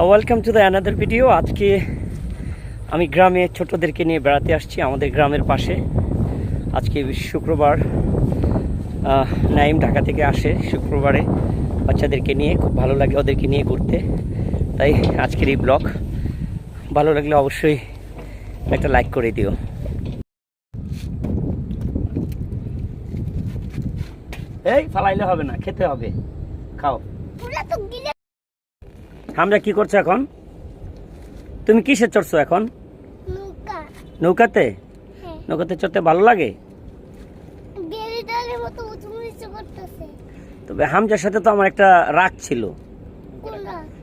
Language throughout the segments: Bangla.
Welcome to the another video আজকে আমি গ্রামে ছোটদেরকে নিয়ে বেড়াতে আসছি আমাদের গ্রামের পাশে। আজকে শুক্রবার নাইম ঢাকা থেকে আসে শুক্রবারে বাচ্চাদেরকে নিয়ে, খুব ভালো লাগে ওদেরকে নিয়ে ঘুরতে। তাই আজকের এই ব্লগ, ভালো লাগলে অবশ্যই একটা লাইক করে দিও। এই, ফালাইলে হবে না, খেতে হবে। খাও। আমরা কি করছ এখন? তুমি কিসে চড়ছো এখন? নৌকাতে? হ্যাঁ। নৌকাতে চড়তে ভালো লাগে? তবে হামজার সাথে তো আমার একটা রাগ ছিল।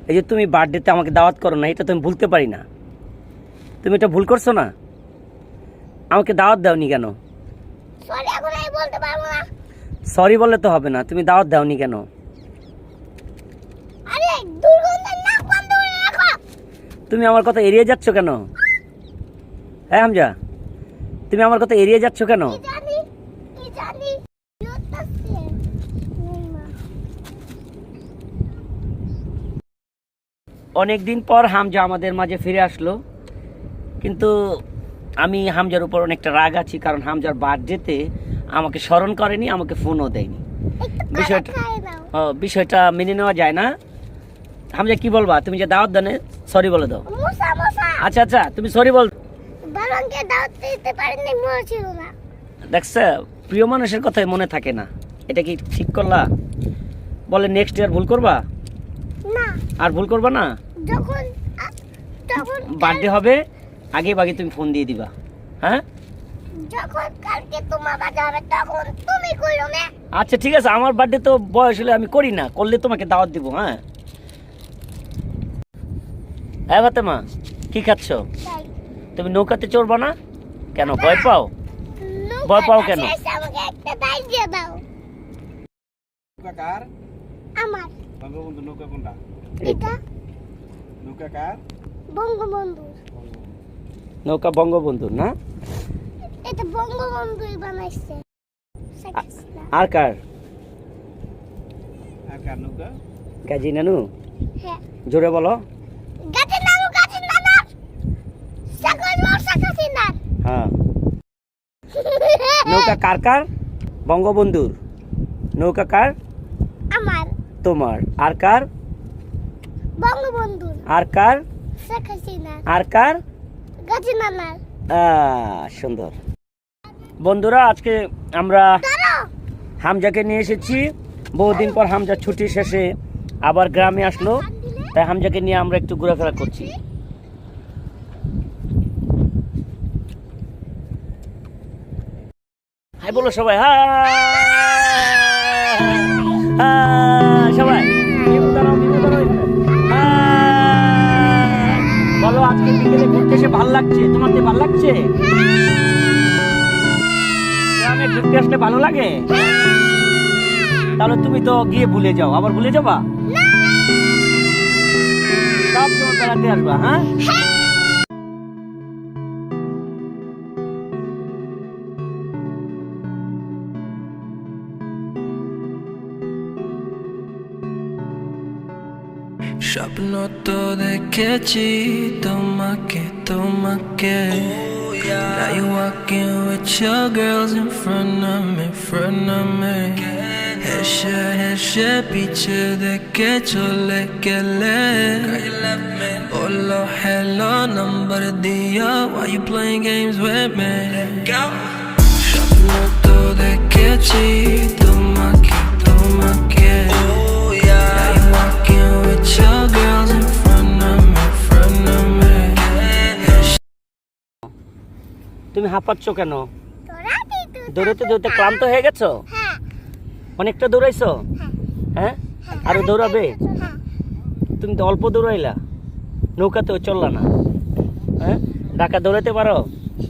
এই যে তুমি বার্থডেতে আমাকে দাওয়াত করো না এটা তুমি ভুলতে পারি না। তুমি এটা ভুল করছ না? আমাকে দাওয়াত দাওনি কেন? সরি এখন বলতে পারব না। সরি বললে তো হবে না তুমি দাওয়াত দাওনি কেন আরে দুর্গন্ধের নাক বন্ধ করে রাখো তুমি আমার কথা এড়িয়ে যাচ্ছ কেন? হ্যাঁ হামজা? তুমি আমার কথা এড়িয়ে যাচ্ছ কেন? অনেক দিন পর হামজা আমাদের মাঝে ফিরে আসলো। কিন্তু আমি হামজার উপর অনেকটা রাগ আছি কারণ হামজার বার্থডেতে আমাকে স্মরণ করেনি আমাকে ফোনও দেয়নি। বিষয়টা- বিষয়টা মেনে নেওয়া যায় না। হামজা কি বলবা? তুমি যে দাওয়াত দানে সরি বলে দাও। আচ্ছা আচ্ছা তুমি সরি বল দেখছ প্রিয় মানুষের কথাই মনে থাকে না। এটা কি ঠিক করলা? বলে নেক্সট ইয়ার ভুল করবা? না। আর ভুল করবা না? যখন তখন বার্থডে হবে আগে বাগে তুমি ফোন দিয়ে দিবা। হ্যাঁ? যখন কালকে তোমার বাজা হবে তখন তুমি কইরো না। আচ্ছা ঠিক আছে আমার বার্থডে তো বয়স হলে আমি করি না। করলে তোমাকে দাওয়াত দিব হ্যাঁ? হ্যাঁ ফাতেমা কি খাচ্ছ? তুমি নৌকাতে চড়বা না? কেন ভয় পাও? ভয় পাও কেন? নৌকাটা শেষ, আমাকে একটা দাই দিয়ে দাও। নৌকা কার? আমার। বঙ্গবন্ধু নৌকা কোনটা? এটা নৌকা কার? বঙ্গবন্ধু নৌকা বঙ্গবন্ধু না? এটা বঙ্গবন্ধুই বানাইছে। আর কার? আর কার নৌকা? গাজী নানু? হ্যাঁ। জোরে বলো। হ্যাঁ। নৌকা কার কার? বঙ্গবন্ধুর। নৌকা কার? আমার। তোমার। আর কার? বঙ্গবন্ধু আর কার? শেখ আর কার? সুন্দর। বন্ধুরা আজকে আমরা হামজাকে নিয়ে এসেছি। বহুদিন পর হামজা ছুটি শেষে আবার গ্রামে আসলো। তাই হামজাকে নিয়ে আমরা একটু ঘোরাফেরা করছি। বলো সবাই হাই, সবাই। বলো আজকে বিকেলে ঘুরতে এসে ভালো লাগছে? তোমার কি ভালো লাগছে? গ্রামে ঘুরতে আসলে ভালো লাগে? তাহলে তুমি তো গিয়ে ভুলে যাও। আবার ভুলে যাবা? সব সময় বেড়াতে আসবা হ্যাঁ। স্বপ্ন তো দেখেছি তোমাকে তোমাকে Now you walking with your girls in front of me, front of me হেসে হেসে পিছে দেখে চলে গেলে বললো hello number দিয়া Why you playing games with me স্বপ্ন তো দেখেছি হাঁপাচ্ছ কেন? দৌড়াতে দৌড়াতে ক্লান্ত হয়ে গেছো? হ্যাঁ। অনেকটা দৌড়াইছো? হ্যাঁ। আরও দৌড়াবে? হ্যাঁ। তুমি তো অল্প দৌড়াইলা। নৌকাতেও চললা না। হ্যাঁ? ঢাকা দৌড়াতে পারো?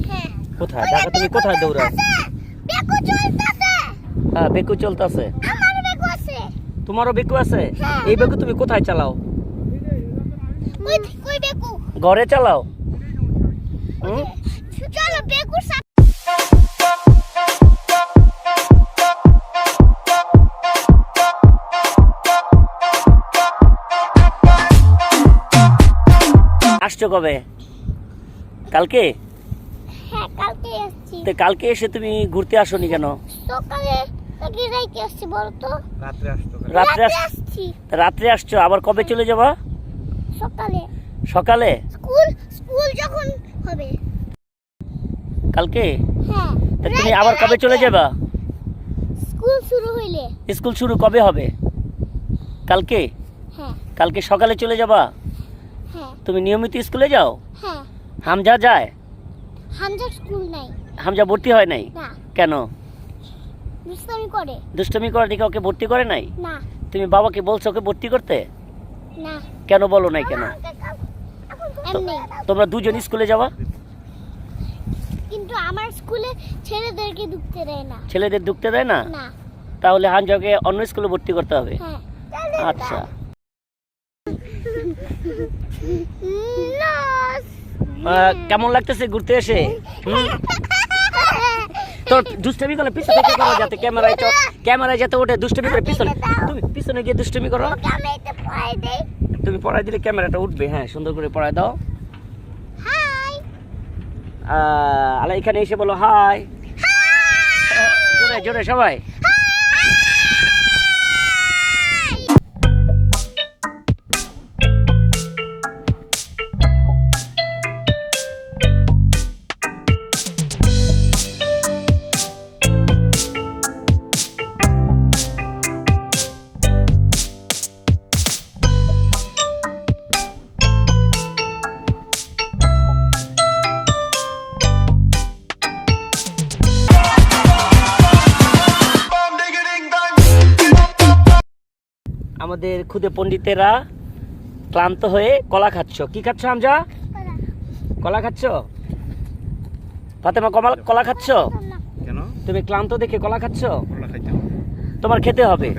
হ্যাঁ। কোথায়? ঢাকা তুমি কোথায় দৌড়াও? হ্যাঁ বেকু চলতেছে। আছে। তোমারও বেকু আছে? হ্যাঁ। এই বেকু তুমি কোথায় চালাও? ঘরে চালাও? হুম? আসছো কবে? কালকে? হ্যাঁ কালকে তো কালকে এসে তুমি ঘুরতে আসোনি কেন? সকালে আসছি রাত্রে রাত্রে রাত্রে আসছো। আবার কবে চলে যাবা? সকালে। সকালে? স্কুল স্কুল যখন হবে। কালকে? হ্যাঁ তা তুমি আবার কবে চলে যাবা? স্কুল শুরু হইলে। স্কুল শুরু কবে হবে? কালকে? হ্যাঁ। কালকে সকালে চলে যাবা? হ্যাঁ। তুমি নিয়মিত স্কুলে যাও? হ্যাঁ। হামজা যায়? হামজা স্কুল নাই। হামজা ভর্তি হয় নাই? না। কেন? দুষ্টামি করে। দুষ্টমি করে দিকে ওকে ভর্তি করে নাই? না। তুমি বাবাকে বলছো ওকে ভর্তি করতে? না। কেন বলো নাই কেন? তোমরা দুজন স্কুলে যাবা? কিন্তু আমার স্কুলে ছেলেদেরকে ঢুকতে দেয় না। ছেলেদের ঢুকতে দেয় না? না। তাহলে অন্য স্কুলে ভর্তি করতে হবে? হ্যাঁ। আচ্ছা। কেমন লাগতেছে ঘুরতে এসে? তোর দুষ্টমি করে পিছনে থেকে করো যাতে ক্যামেরায় তো ক্যামেরায় যাতে ওঠে দুষ্টমি করে পিছনে তুমি পিছনে গিয়ে দুষ্টমি করো তুমি পড়াই দিলে ক্যামেরাটা উঠবে হ্যাঁ সুন্দর করে পড়াই দাও। আলা এখানে এসে বলো হাই! জোরে জোরে সবাই। আমাদের খুদে পণ্ডিতেরা ক্লান্ত হয়ে কলা খাচ্ছ। কি খাচ্ছ আমজা? কলা। খাচ্ছ? ফাতেমা কমাল কলা খাচ্ছ? কেন? তুমি ক্লান্ত দেখে কলা খাচ্ছ? তোমার খেতে হবে।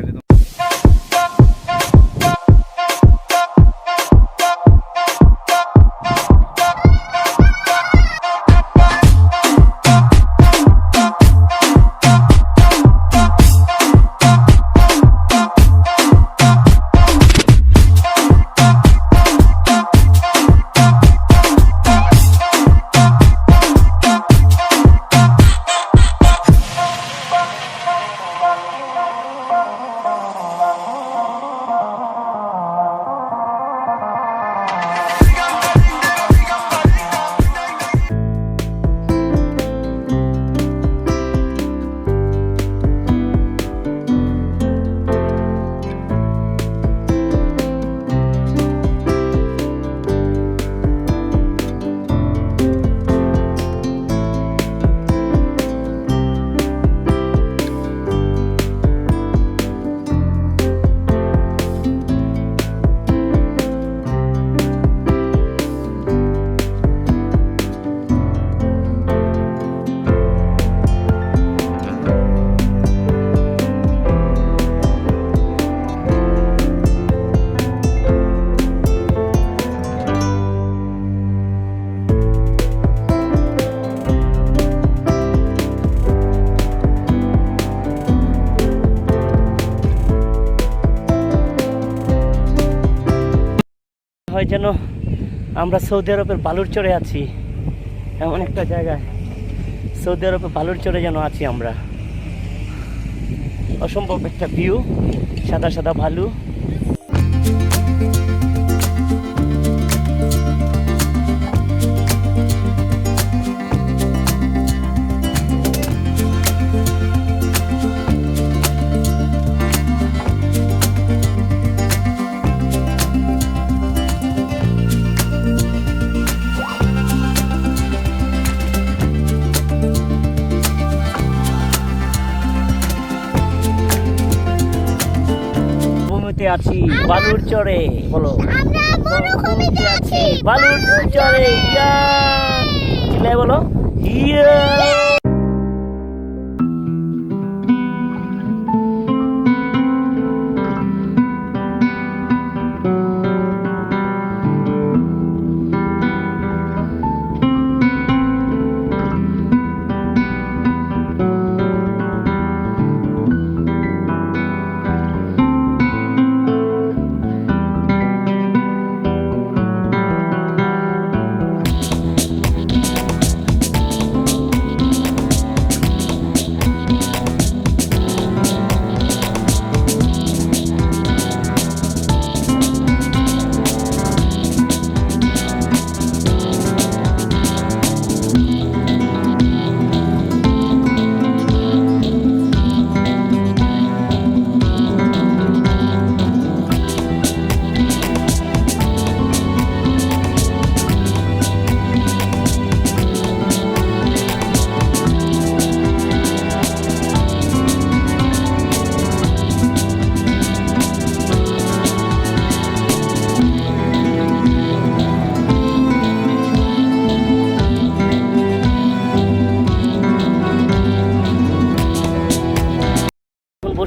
হয় যেন আমরা সৌদি আরবের বালুর চড়ে আছি। এমন একটা জায়গায় সৌদি আরবে বালুর চড়ে যেন আছি আমরা। অসম্ভব একটা ভিউ সাদা সাদা ভালু ভূমিতে আছি বালুর চরে বলো। আমরা মরুভূমিতে আছি বালুর চরে ইয়া। বলো। ইয়া।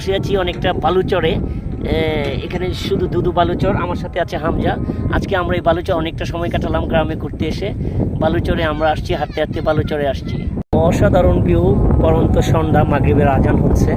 বসে আছি অনেকটা বালুচরে। এখানে শুধু দুদু বালুচর, আমার সাথে আছে হামজা। আজকে আমরা এই বালুচর অনেকটা সময় কাটালাম গ্রামে ঘুরতে এসে। বালুচরে আমরা আসছি, হাঁটতে হাঁটতে বালুচরে আসছি। অসাধারণ ভিউ পরন্ত সন্ধ্যা, মাগরীবের আজান হচ্ছে।